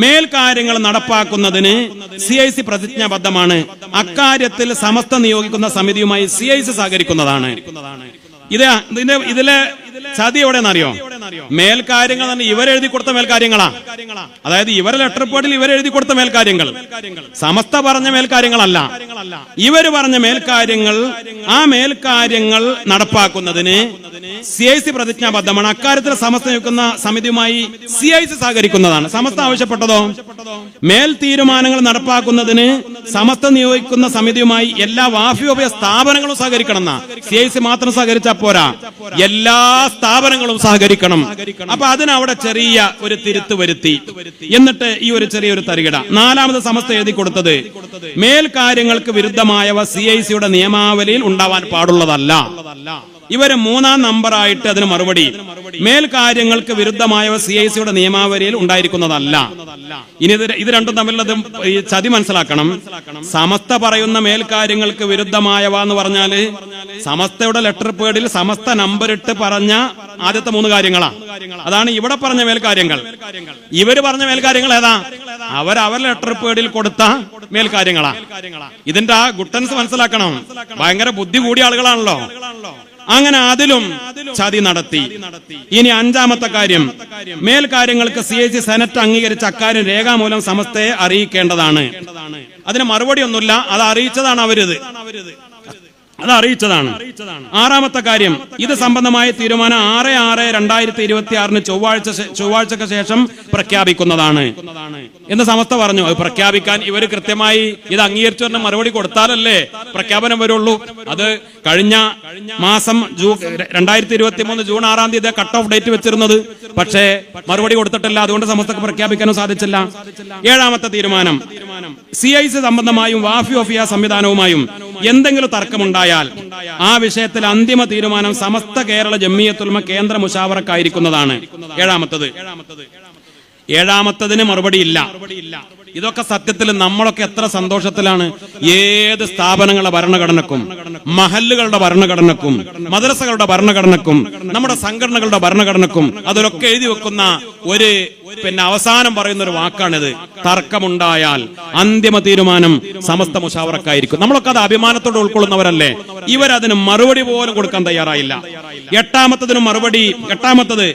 മേൽക്കാര്യങ്ങൾ നടപ്പാക്കുന്നതിന് സി ഐ സി പ്രതിജ്ഞാബദ്ധമാണ്. അക്കാര്യത്തിൽ സമസ്ത നിയോഗിക്കുന്ന സമിതിയുമായി സി ഐ സി സഹകരിക്കുന്നതാണ്. ഇത് ഇതിന്റെ ഇതിലെ ചതി എവിടെയെന്നറിയോ? മേൽക്കാര്യങ്ങൾ തന്നെ ഇവരെഴുതി കൊടുത്ത മേൽക്കാര്യങ്ങളാ അതായത് ഇവരെ ലെറ്റർ പേഡിൽ ഇവരെഴുതി കൊടുത്ത മേൽക്കാര്യങ്ങൾ സമസ്ത പറഞ്ഞ മേൽക്കാര്യങ്ങളല്ല ഇവർ പറഞ്ഞ മേൽക്കാര്യങ്ങൾ ആ മേൽക്കാര്യങ്ങൾ നടപ്പാക്കുന്നതിന് സി ഐ സി പ്രതിജ്ഞാബദ്ധമാണ്. അക്കാര്യത്തിൽ സമസ്ത നിൽക്കുന്ന സമിതിയുമായി സി ഐ സി സഹകരിക്കുന്നതാണ്. സമസ്ത ആവശ്യപ്പെട്ടതോ? മേൽ തീരുമാനങ്ങൾ നടപ്പാക്കുന്നതിന് സമസ്ത നിയോഗിക്കുന്ന സമിതിയുമായി എല്ലാ വാഫിയോപയ സ്ഥാപനങ്ങളും സഹകരിക്കണം എന്നാ സി ഐ സി മാത്രം സഹകരിച്ചാൽ പോരാ. എല്ലാ സ്ഥാപനങ്ങളും സഹകരിക്കണം. അപ്പൊ അതിനവിടെ ചെറിയ ഒരു തിരുത്ത് വരുത്തി. എന്നിട്ട് ഈ ഒരു ചെറിയൊരു തരികിട. നാലാമത് സമസ്ത എഴുതി കൊടുത്തത് മേൽകാര്യങ്ങൾക്ക് വിരുദ്ധമായവ സി ഐ സിയുടെ നിയമാവലിയിൽ ഉണ്ടാവാൻ പാടുള്ളതല്ല. ഇവർ മൂന്നാം നമ്പറായിട്ട് അതിന് മറുപടി. മേൽ കാര്യങ്ങൾക്ക് വിരുദ്ധമായവ സി ഐ സിയുടെ നിയമാവലിയിൽ ഉണ്ടായിരിക്കുന്നതല്ല. ഇനി ഇത് രണ്ടും തമ്മിലുള്ളത് ഈ ചതി മനസ്സിലാക്കണം. സമസ്ത പറയുന്ന മേൽക്കാര്യങ്ങൾക്ക് വിരുദ്ധമായവ എന്ന് പറഞ്ഞാൽ സമസ്തയുടെ ലെറ്റർ പേഡിൽ സമസ്ത നമ്പർ ഇട്ട് പറഞ്ഞ ആദ്യത്തെ മൂന്ന് കാര്യങ്ങളാ. അതാണ് ഇവിടെ പറഞ്ഞ മേൽക്കാര്യങ്ങൾ ഇവർ പറഞ്ഞ മേൽക്കാര്യങ്ങൾ ഏതാ? അവർ അവർ ലെറ്റർ പേഡിൽ കൊടുത്ത മേൽക്കാര്യങ്ങളാ ഇതിന്റെ ആ ഗുട്ടൻസ് മനസ്സിലാക്കണം. ഭയങ്കര ബുദ്ധി കൂടിയ ആളുകളാണല്ലോ. അങ്ങനെ അതിലും ചതി നടത്തി. ഇനി അഞ്ചാമത്തെ കാര്യം. മേൽക്കാര്യങ്ങൾക്ക് സി എ സി സെനറ്റ് അംഗീകരിച്ച അക്കാര്യം രേഖാമൂലം സമസ്തയെ അറിയിക്കേണ്ടതാണ്. അതിന് മറുപടി ഒന്നുമില്ല അത് അറിയിച്ചതാണ് അവരിത്. അത് അറിയിച്ചതാണ് ആറാമത്തെ കാര്യം ഇത് സംബന്ധമായ തീരുമാനം ആറ് ആറ് രണ്ടായിരത്തി ഇരുപത്തി ആറിന് ചൊവ്വാഴ്ച ചൊവ്വാഴ്ചക്ക് ശേഷം പ്രഖ്യാപിക്കുന്നതാണ്. എന്ന് സമസ്ത പറഞ്ഞു അത് പ്രഖ്യാപിക്കാൻ ഇവർ കൃത്യമായി ഇത് അംഗീകരിച്ചു തന്നെ മറുപടി കൊടുത്താലല്ലേ പ്രഖ്യാപനം വരുള്ളൂ. അത് കഴിഞ്ഞ മാസം ജൂ രണ്ടായിരത്തി ഇരുപത്തി മൂന്ന് ജൂൺ ആറാം തീയതി കട്ട് ഓഫ് ഡേറ്റ് വെച്ചിരുന്നത്. പക്ഷേ മറുപടി കൊടുത്തിട്ടില്ല അതുകൊണ്ട് സമസ്തക്ക് പ്രഖ്യാപിക്കാനും സാധിച്ചില്ല. ഏഴാമത്തെ തീരുമാനം സി ഐ സി സംബന്ധമായും വാഫി ഓഫിയ സംവിധാനവുമായും എന്തെങ്കിലും തർക്കമുണ്ടായാൽ ആ വിഷയത്തിൽ അന്തിമ തീരുമാനം സമസ്ത കേരള ജമ്മിയത്തുൽമ കേന്ദ്ര മുഷാവറക്കായിരിക്കുന്നതാണ് ഏഴാമത്തത്. ഏഴാമത്തതിന് മറുപടിയില്ല. ഇതൊക്കെ സത്യത്തിൽ നമ്മളൊക്കെ എത്ര സന്തോഷത്തിലാണ്. ഏത് സ്ഥാപനങ്ങളുടെ ഭരണഘടനക്കും മഹല്ലുകളുടെ ഭരണഘടനക്കും മദ്രസകളുടെ ഭരണഘടനക്കും നമ്മുടെ സംഘടനകളുടെ ഭരണഘടനക്കും അതിലൊക്കെ എഴുതി വെക്കുന്ന ഒരു പിന്നെ അവസാനം പറയുന്ന ഒരു വാക്കാണിത്. തർക്കമുണ്ടായാൽ അന്തിമ തീരുമാനം സമസ്ത മുഷാവറക്കായിരിക്കും. നമ്മളൊക്കെ അത് അഭിമാനത്തോടെ ഉൾക്കൊള്ളുന്നവരല്ലേ? ഇവരതിന് മറുപടി പോലും കൊടുക്കാൻ തയ്യാറായില്ല. എട്ടാമത്തതിന് മറുപടി എട്ടാമത്തത്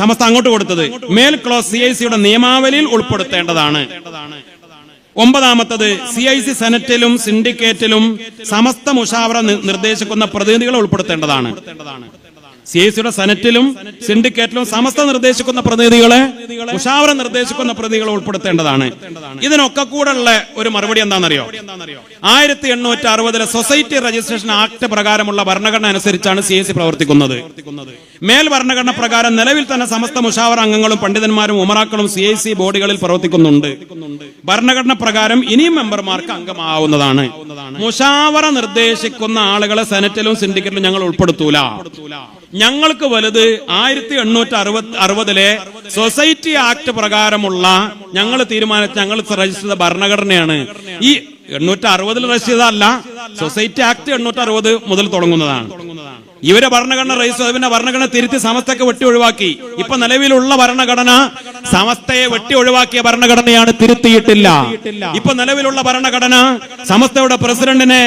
സമസ്ത അങ്ങോട്ട് കൊടുത്തത്. മേൽ ക്ലോസ് സി ഐ സിയുടെ നിയമാവലിയിൽ ഉൾപ്പെടുത്തേണ്ടതാണ്. ഒമ്പതാമത്തത് സി ഐ സി സെനറ്റിലും സിൻഡിക്കേറ്റിലും സമസ്ത മുഷാവറ നിർദ്ദേശിക്കുന്ന പ്രതിനിധികളെ ഉൾപ്പെടുത്തേണ്ടതാണ്. സി ഐ സിയുടെ സെനറ്റിലും സിൻഡിക്കേറ്റിലും സമസ്ത നിർദ്ദേശിക്കുന്ന പ്രതിനിധികളെ ഉഷാവറ നിർദ്ദേശിക്കുന്ന പ്രതിനിധികളെ ഉൾപ്പെടുത്തേണ്ടതാണ്. ഇതിനൊക്കെ കൂടെയുള്ള ഒരു മറുപടി എന്താണെന്നറിയോ? ആയിരത്തി എണ്ണൂറ്റി അറുപതിലെ സൊസൈറ്റി രജിസ്ട്രേഷൻ ആക്ട് പ്രകാരമുള്ള ഭരണഘടന അനുസരിച്ചാണ് സി ഐ സി പ്രവർത്തിക്കുന്നത്. മേൽ ഭരണഘടന പ്രകാരം നിലവിൽ തന്നെ സമസ്ത മുഷാവർ അംഗങ്ങളും പണ്ഡിതന്മാരും ഉമറാക്കളും സി ഐ സി ബോർഡുകളിൽ പ്രവർത്തിക്കുന്നുണ്ട്. ഭരണഘടന പ്രകാരം ഇനിയും മെമ്പർമാർക്ക് അംഗമാവുന്നതാണ്. മുഷാവറ നിർദ്ദേശിക്കുന്ന ആളുകളെ സെനറ്റിലും സിൻഡിക്കേറ്റിലും ഞങ്ങൾ ഉൾപ്പെടുത്തൂല. ഞങ്ങൾക്ക് വലുത് ആയിരത്തി എണ്ണൂറ്റി അറുപത് അറുപതിലെ സൊസൈറ്റി ആക്ട് പ്രകാരമുള്ള ഞങ്ങൾ തീരുമാനിച്ച ഞങ്ങൾ രചിച്ചത് ഭരണഘടനയാണ്. ഈ എണ്ണൂറ്റി അറുപതിൽ രചിച്ചതല്ല സൊസൈറ്റി ആക്ട് എണ്ണൂറ്റി അറുപത് മുതൽ തുടങ്ങുന്നതാണ്. ഇവരെ ഭരണഘടന റൈസ് അതിന്റെ ഭരണഘടന തിരുത്തി സമസ്തക്ക് വെട്ടി ഒഴിവാക്കി. ഇപ്പൊ നിലവിലുള്ള ഭരണഘടന സമസ്തയെ വെട്ടി ഒഴിവാക്കിയ ഭരണഘടനയാണ് തിരുത്തിയിട്ടില്ല. ഇപ്പൊ നിലവിലുള്ള ഭരണഘടന സമസ്തയുടെ പ്രസിഡന്റിനെ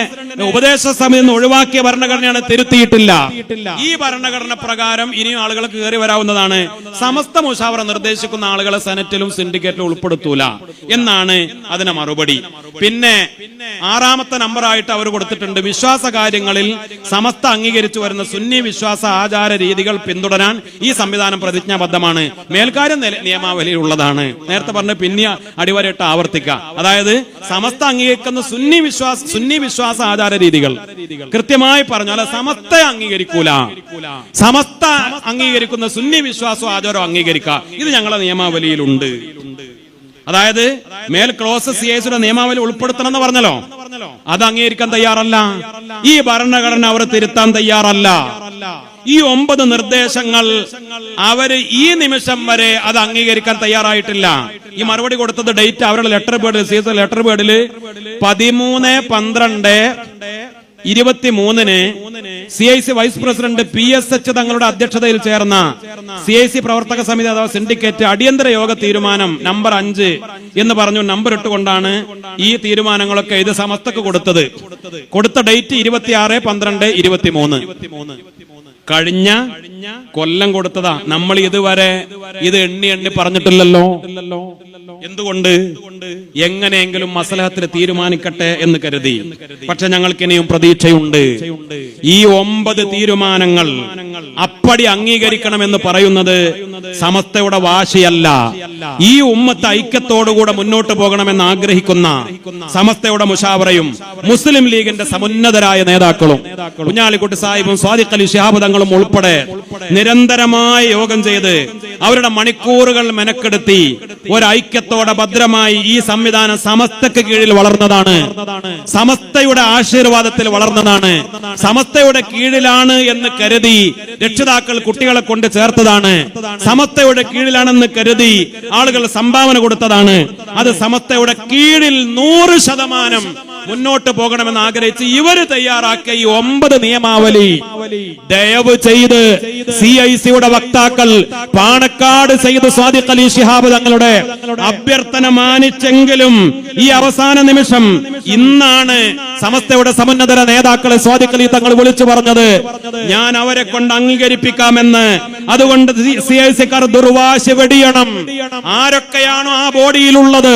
ഉപദേശ സമിതി നിന്ന് ഒഴിവാക്കിയ ഭരണഘടനയാണ് തിരുത്തിയിട്ടില്ല. ഈ ഭരണഘടന പ്രകാരം ഇനിയും ആളുകൾക്ക് കയറി വരാവുന്നതാണ്. സമസ്ത മുഷാവറ നിർദ്ദേശിക്കുന്ന ആളുകളെ സെനറ്റിലും സിൻഡിക്കേറ്റിലും ഉൾപ്പെടുത്തൂല. എന്നാണ് അതിന് മറുപടി. പിന്നെ ആറാമത്തെ നമ്പറായിട്ട് അവർ കൊടുത്തിട്ടുണ്ട്. വിശ്വാസ കാര്യങ്ങളിൽ സമസ്ത അംഗീകരിച്ചു വരുന്ന സുന്നി വിശ്വാസ ആചാര രീതികൾ പിന്തുടരാൻ ഈ സംവിധാനം പ്രതിജ്ഞാബദ്ധമാണ്. മേൽക്കാര്യം നിയമാവലിയിൽ ഉള്ളതാണ് നേരത്തെ പറഞ്ഞ പിന്നെ അടിവരയിട്ട് ആവർത്തിക്കുക അതായത് സമസ്ത അംഗീകരിക്കുന്ന സുന്നി വിശ്വാസ സുന്നി വിശ്വാസ ആചാര രീതികൾ. കൃത്യമായി പറഞ്ഞു അല്ല സമസ്ത അംഗീകരിക്കൂല. സമസ്ത അംഗീകരിക്കുന്ന സുന്നി വിശ്വാസവും ആചാരവും അംഗീകരിക്കുക ഇത് ഞങ്ങളെ നിയമാവലിയിലുണ്ട്. അതായത് മേൽ ക്ലോസ് സി എസിയുടെ നിയമാവലി ഉൾപ്പെടുത്തണം എന്ന് പറഞ്ഞല്ലോ. അത് അംഗീകരിക്കാൻ തയ്യാറല്ല. ഈ ഭരണഘടന അവർ തിരുത്താൻ തയ്യാറല്ല. ഈ ഒമ്പത് നിർദ്ദേശങ്ങൾ അവർ ഈ നിമിഷം വരെ അത് അംഗീകരിക്കാൻ തയ്യാറായിട്ടില്ല. ഈ മറുപടി കൊടുത്തത് ഡേറ്റ് അവരുടെ ലെറ്റർ പേഡിൽ സീസൺ ലെറ്റർ പേഡിൽ പതിമൂന്ന് പന്ത്രണ്ട് ഇരുപത്തിമൂന്നിന് C I C vice president P S H തങ്ങളുടെ അധ്യക്ഷതയിൽ ചേർന്ന സി ഐ സി പ്രവർത്തക സമിതി അഥവാ സിൻഡിക്കേറ്റ് അടിയന്തര യോഗ തീരുമാനം നമ്പർ അഞ്ച് എന്ന് പറഞ്ഞു നമ്പർ ഇട്ടുകൊണ്ടാണ് ഈ തീരുമാനങ്ങളൊക്കെ ഇത് സമസ്തക്ക് കൊടുത്തത്. കൊടുത്ത ഡേറ്റ് ഇരുപത്തിയാറ് പന്ത്രണ്ട് ഇരുപത്തിമൂന്ന്. കഴിഞ്ഞ കൊല്ലം കൊടുത്തതാ. നമ്മൾ ഇതുവരെ ഇത് എണ്ണി എണ്ണി പറഞ്ഞിട്ടില്ലല്ലോ. എന്തുകൊണ്ട്? എങ്ങനെയെങ്കിലും മസലഹത്തിൽ തീരുമാനിക്കട്ടെ എന്ന് കരുതി. പക്ഷെ ഞങ്ങൾക്ക് ഇനിയും പ്രതീക്ഷയുണ്ട്. ഈ ഒമ്പത് തീരുമാനങ്ങൾ അപ്പടി അംഗീകരിക്കണമെന്ന് പറയുന്നത് സമസ്തയുടെ വാശിയല്ല. ഈ ഉമ്മത്ത് ഐക്യത്തോടുകൂടെ മുന്നോട്ട് പോകണമെന്ന് ആഗ്രഹിക്കുന്ന സമസ്തയുടെ മുഷാവറയും മുസ്ലിം ലീഗിന്റെ സമുന്നതരായ നേതാക്കളും കുഞ്ഞാലിക്കുട്ടി സാഹിബും സ്വാദിഖ് അലി ശിഹാബ് തങ്ങളും ഉൾപ്പെടെ നിരന്തരമായി യോഗം ചെയ്ത് അവരുടെ മണിക്കൂറുകൾ മെനക്കെടുത്തി ഒരു ഐക്യത്തോടെ ഭദ്രമായി ഈ സംവിധാനം സമസ്തക്ക് കീഴിൽ വളർന്നതാണ്. സമസ്തയുടെ ആശീർവാദത്തിൽ വളർന്നതാണ്. സമസ്തയുടെ കീഴിലാണ് എന്ന് കരുതി രക്ഷിതാക്കൾ കുട്ടികളെ കൊണ്ട് ചേർത്തതാണ്. സമസ്തയുടെ കീഴിലാണെന്ന് കരുതി ആളുകൾ സംഭാവന കൊടുത്തതാണ്. അത് സമസ്തയുടെ കീഴിൽ നൂറ് ശതമാനം മുന്നോട്ട് പോകണമെന്ന് ആഗ്രഹിച്ച് ഇവർ തയ്യാറാക്കിയ ഈ ഒമ്പത് നിയമാവലി. ദയവ് ചെയ്ത് സി ഐ സിയുടെ വക്താക്കൾ പാണക്കാട് സയ്യിദ് സ്വാദിഖ് അലി ഷിഹാബ് തങ്ങളുടെ അഭ്യർത്ഥന മാനിച്ചെങ്കിലും ഈ അവസാന നിമിഷം ഇന്നാണ് സമസ്തയുടെ സമുന്നതര നേതാക്കളെ സ്വാദിഖ് അലി തങ്ങൾ വിളിച്ചു പറഞ്ഞത്. ഞാൻ അവരെ കൊണ്ട് അംഗീകരിപ്പിക്കാമെന്ന്. അതുകൊണ്ട് സി ഐ സിക്കാർ ദുർവാശി വെടിയണം. ആരൊക്കെയാണോ ആ ബോഡിയിലുള്ളത്?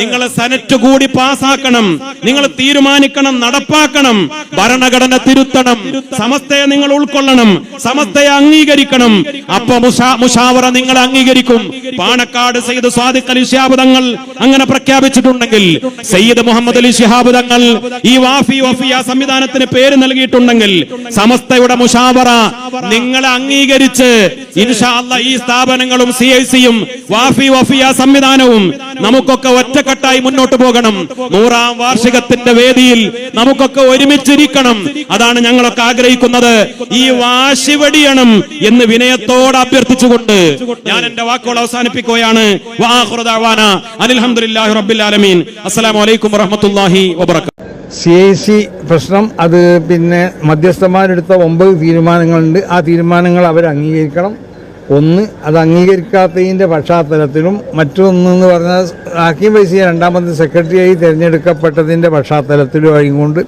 നിങ്ങൾ സെനറ്റ് കൂടി പാസ്സാക്കണം നിങ്ങൾ തീരുമാനിക്കണം നടപ്പാക്കണം ഭരണഘടന തിരുത്തണം സമസ്തയെ നിങ്ങൾ ഉൾക്കൊള്ളണം സമസ്തയെ അംഗീകരിക്കണം. അപ്പൊ മുഷാവറ നിങ്ങൾ അംഗീകരിക്കും. പാണക്കാട് സയ്യിദ് സ്വാദിഖ് അലി ശിഹാബ് തങ്ങൾ അങ്ങനെ പ്രഖ്യാപിച്ചിട്ടുണ്ടെങ്കിൽ സയ്യിദ് മുഹമ്മദ് അലി ശിഹാബ് തങ്ങൾ ഈ വാഫി വഫിയ സംവിധാനത്തിന് പേര് നൽകിയിട്ടുണ്ടെങ്കിൽ സമസ്തയുടെ മുഷാവറ നിങ്ങളെ അംഗീകരിച്ച് ഇൻഷാല്ല ഈ സ്ഥാപനങ്ങളും സി ഐ സിയും വാഫി വഫിയ സംവിധാനവും നമുക്കൊക്കെ ഒറ്റക്കെട്ടായി മുന്നോട്ട് പോകണം. നൂറാം വാർഷികത്തിന്റെ വേദിയിൽ നമുക്കൊക്കെ ഒരുമിച്ചിരിക്കണം. അതാണ് ഞങ്ങളൊക്കെ ആഗ്രഹിക്കുന്നത്. ഈ വാശി വെടിയണം എന്ന് വിനയത്തോട് അഭ്യർത്ഥിച്ചുകൊണ്ട് ഞാൻ എന്റെ വാക്കുകൾ അവസാനിപ്പിക്കുകയാണ്. സി ഐ സി പ്രശ്നം അത് പിന്നെ മധ്യസ്ഥന്മാരെടുത്ത ഒമ്പത് തീരുമാനങ്ങളുണ്ട്. ആ തീരുമാനങ്ങൾ അവർ അംഗീകരിക്കണം ഒന്ന് അത് അംഗീകരിക്കാത്തതിന്റെ പശ്ചാത്തലത്തിലും മറ്റൊന്നെന്ന് പറഞ്ഞാൽ ഹക്കീം വൈസിയെ രണ്ടാമത് സെക്രട്ടറിയായി തിരഞ്ഞെടുക്കപ്പെട്ടതിന്റെ പശ്ചാത്തലത്തിലും ആയിക്കൊണ്ട്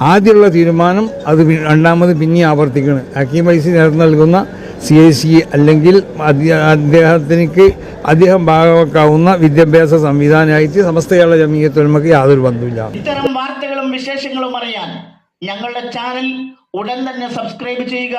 ആദ്യമുള്ള തീരുമാനം അത് രണ്ടാമത് പിന്നെ ആവർത്തിക്കണം. ഹക്കീം വൈസി നൽകുന്ന സി ഐ സി അല്ലെങ്കിൽ അദ്ദേഹത്തിനിക്ക് അദ്ദേഹം ഭാഗമാക്കാവുന്ന വിദ്യാഭ്യാസ സംവിധാനമായിട്ട് സമസ്ത കേരള ജമീയത്തൊരുമക്ക് യാതൊരു ബന്ധമില്ല ഇത്തരം വാർത്തകളും വിശേഷങ്ങളും അറിയാൻ ഞങ്ങളുടെ ചാനൽ ഉടൻ തന്നെ സബ്സ്ക്രൈബ് ചെയ്യുക.